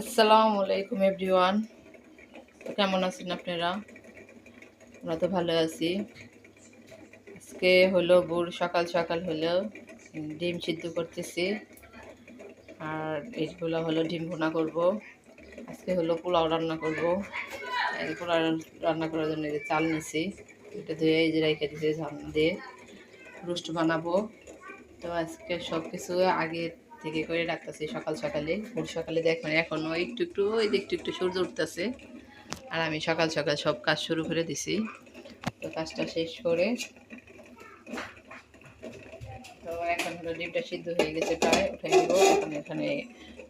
আসসালামু আলাইকুম এভরিওয়ান। কেমন আছেন আপনারা? আমরা তো ভালো আছি। আজকে হলো বুড় সকাল সকাল হলো ডিম সিদ্ধ করতেছি। আর এইগুলো হলো ডিম ভুনা করব। আজকে হলো পোলাও রান্না করব। পোলাও রান্না করার জন্য চাল নিছি। এটা ধুয়ে এই যে রেখে দিয়েছি ঝাল দিয়ে। রোস্ট বানাবো। তো আজকে সব কিছু আগে থেকে করে রাখতেছি সকাল সকালে। ভোর সকালে দেখবেন এখনও একটু একটু, ওই একটু একটু সূর্য উঠতেছে। আর আমি সকাল সকাল সব কাজ শুরু করে দিছি। তো কাজটা শেষ করে তো এখন হলো ডিমটা সিদ্ধ হয়ে গেছে প্রায় উঠে দিব। এখন এখানে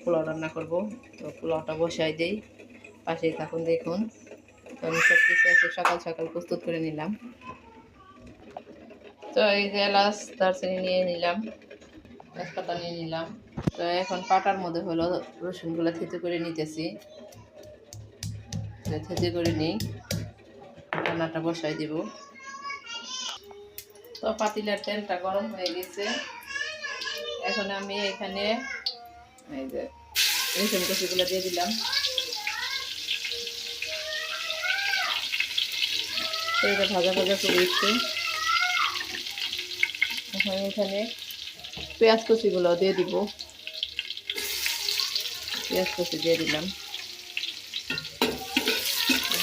পোলাও রান্না করব। তো পোলাওটা বসাই দিই। পাশেই থাকুন, দেখুন। তো আমি সব কিছু আজকে সকাল সকাল প্রস্তুত করে নিলাম। তো এই যে এলাচ, দারচিনি নিয়ে নিলাম। তেজপাতা নিয়ে নিলাম। তো এখন পাটার মধ্যে হলো রসুনগুলো থেতে করে নিতেছি। থেতে করে নিই। রান্নাটা বসাই দিব। তো পাতিলার তেলটা গরম হয়ে গেছে। এখন আমি এখানে এই যে রসুন কষিগুলো দিয়ে দিলাম। এটা ভাজা ভাজা করে দিচ্ছি এখন এখানে পেঁয়াজ কুচিগুলো দিয়ে দিব। পেঁয়াজ কুচি দিয়ে দিলাম।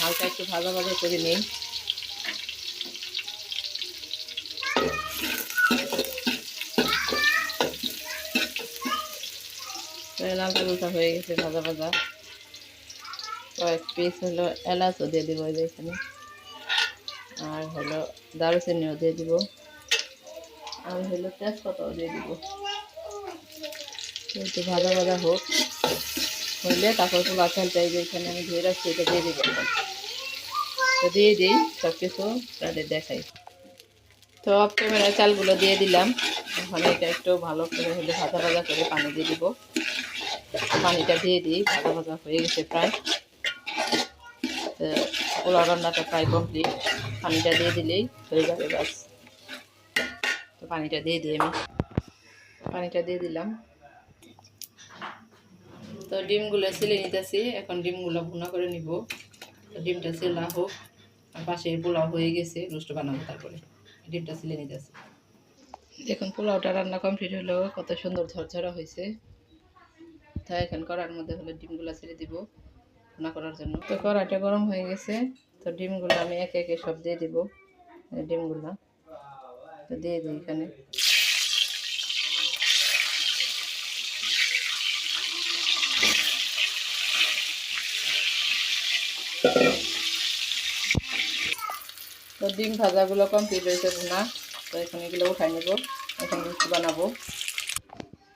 হালকা একটু ভাজা ভাজা করে নিই। লালটা উল্টা হয়ে গেছে, ভাজা ভাজা। কয়েক পিস হলো এলাচও দিয়ে দিব যে এখানে। আর হলো দারুচিনিও দিয়ে দিব। আর হলো তেজপাতাও দিয়ে দিব। একটু ভাজা ভাজা হোক। হইলে তারপর বাচ্চাল চাই যে এখানে আমি ধুয়ে রাখছি, এটা দিয়ে দিব। তো দিয়ে দিই সব কিছু তাদের দেখাই। তো অফ ক্যামেরায় চালগুলো দিয়ে দিলাম। এখন এটা একটু ভালো করে হলে ভাজা ভাজা করে পানি দিয়ে দিব। পানিটা দিয়ে দিই, ভাজা ভাজা হয়ে গেছে প্রায়। তো পোলাও রান্নাটা প্রায় কমপ্লিট পানিটা দিয়ে দিলেই হয়ে যাবে বাস তো পানিটা দিয়ে দিই আমি। পানিটা দিয়ে দিলাম। তো ডিমগুলো ছিলে নিতেছি, এখন ডিমগুলো ভুনা করে নিব। ডিমটা সেলা হোক পাশে পোলাও হয়ে গেছে, রোস্ট বানাবো তারপরে। ডিমটা ছিলে নিতেছি। দেখুন, পোলাওটা রান্না কমপ্লিট হলো, কত সুন্দর ঝরঝরা হয়েছে। তাই এখন কড়ার মধ্যে হলো ডিমগুলো ছেড়ে দিব ভুনা করার জন্য। তো কড়াইটা গরম হয়ে গেছে, তো ডিমগুলো আমি একে একে সব দিয়ে দিব ডিমগুলো। তো দিয়ে দিই এখানে। তো ডিম ভাজাগুলো কমপ্লিট হয়েছে ভুনা তো এখন এগুলো উঠাই নেব। এখন রোস্ট বানাবো।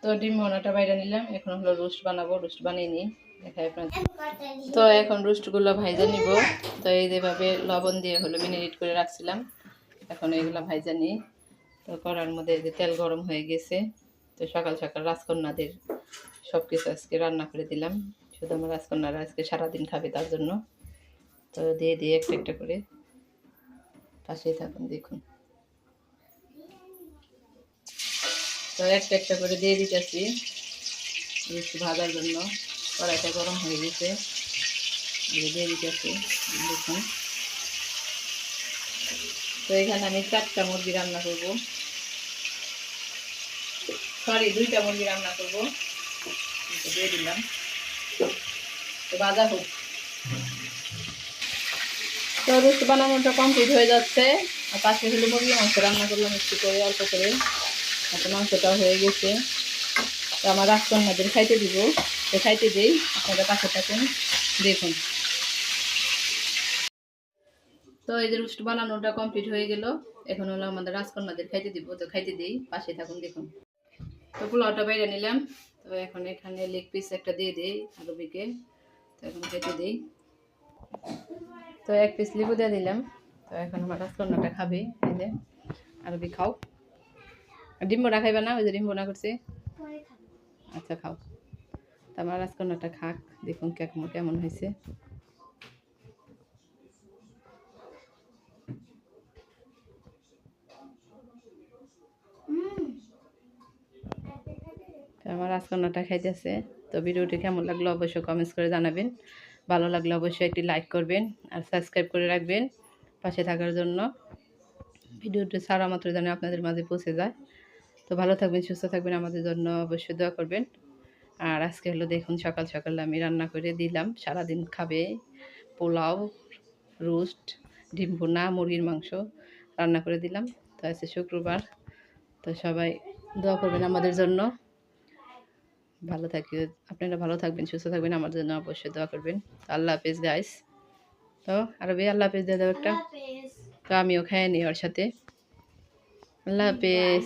তো ডিম ভুনাটা বাইরে নিলাম। এখন হলো রোস্ট বানাবো। রোস্ট বানিয়ে নিই। তো এখন রোস্টগুলো ভাইজা নিব। তো এই যেভাবে লবণ দিয়ে হলো মিনিট করে রাখছিলাম। এখন এগুলো ভাইজা নিই। তো করার মধ্যে যে তেল গরম হয়ে গেছে। তো সকাল সকাল রাজকন্যাদের সব কিছু আজকে রান্না করে দিলাম। শুধু আমার রাজকন্যারা আজকে সারাদিন খাবে তার জন্য। তো দিয়ে দিয়ে একটা একটা করে পাশেই থাকুন, দেখুন। তো একটা একটা করে দিয়ে দিতেছি। একটু ভাজার জন্য। কড়াইটা গরম হয়ে গেছে। দিয়ে দিতেছি, দেখুন। তো এখানে আমি চারটা মুরগি রান্না করব। সরি, দুইটা মুরগি রান্না করব। দিয়ে দিলাম। তো ভাজা হোক। তো রুটি বানানোটা কমপ্লিট হয়ে যাচ্ছে। আর পাশে হলে মুরগি মাংস, রান্না করলাম একটু করে, অল্প করে। এখন মাংসটাও হয়ে গেছে। তো আমার রাজকন্যাদের খাইতে দিব। তো খাইতে দিই, আপনারা পাশে থাকুন, দেখুন। তো এই যে রুষ্ট বানানোটা কমপ্লিট হয়ে গেল। এখন হলো আমাদের রাজকন্যাদের খাইতে দিব। তো খাইতে দিই, পাশে থাকুন, দেখুন। তো পোলাওটা বাইরে নিলাম। তো এখন এখানে লেগ পিস একটা দিয়ে দিই আলু বিকে তো এখন খেতে দিই। তো এক পিস লেবু দিয়ে দিলাম। তো এখন আমার রাজকন্যাটা খাবে, এই যে, আরবি খাও। ডিম বোনা খাইবা না, ওই যে ডিম বোনা করছে। আচ্ছা খাও। তো আমার রাজকন্যাটা খাক, দেখুন কেমন কেমন হয়েছে। আমার রাজকন্যাটা খাইতেছে। তো ভিডিওটি কেমন লাগল অবশ্যই কমেন্টস করে জানাবেন। ভালো লাগলে অবশ্যই একটি লাইক করবেন আর সাবস্ক্রাইব করে রাখবেন পাশে থাকার জন্য। ভিডিওটি সারা মাত্র যেন আপনাদের মাঝে পৌঁছে যায়। তো ভালো থাকবেন, সুস্থ থাকবেন, আমাদের জন্য অবশ্যই দোয়া করবেন। আর আজকে হলো দেখুন, সকাল সকাল আমি রান্না করে দিলাম। সারাদিন খাবে পোলাও, রোস্ট, ডিম ভুনা, মুরগির মাংস রান্না করে দিলাম। তো আজকে শুক্রবার। তো সবাই দোয়া করবেন আমাদের জন্য। ভালো থাকি আপনারা ভালো থাকবেন সুস্থ থাকবেন আমার জন্য অবশ্যই দোয়া করবেন। আল্লাহ হাফেজ গাইস তো আরও ভাই আল্লাহ হাফেজ দিয়ে দাও একটা। তো আমিও খাইনি ওর সাথে। আল্লাহ হাফেজ।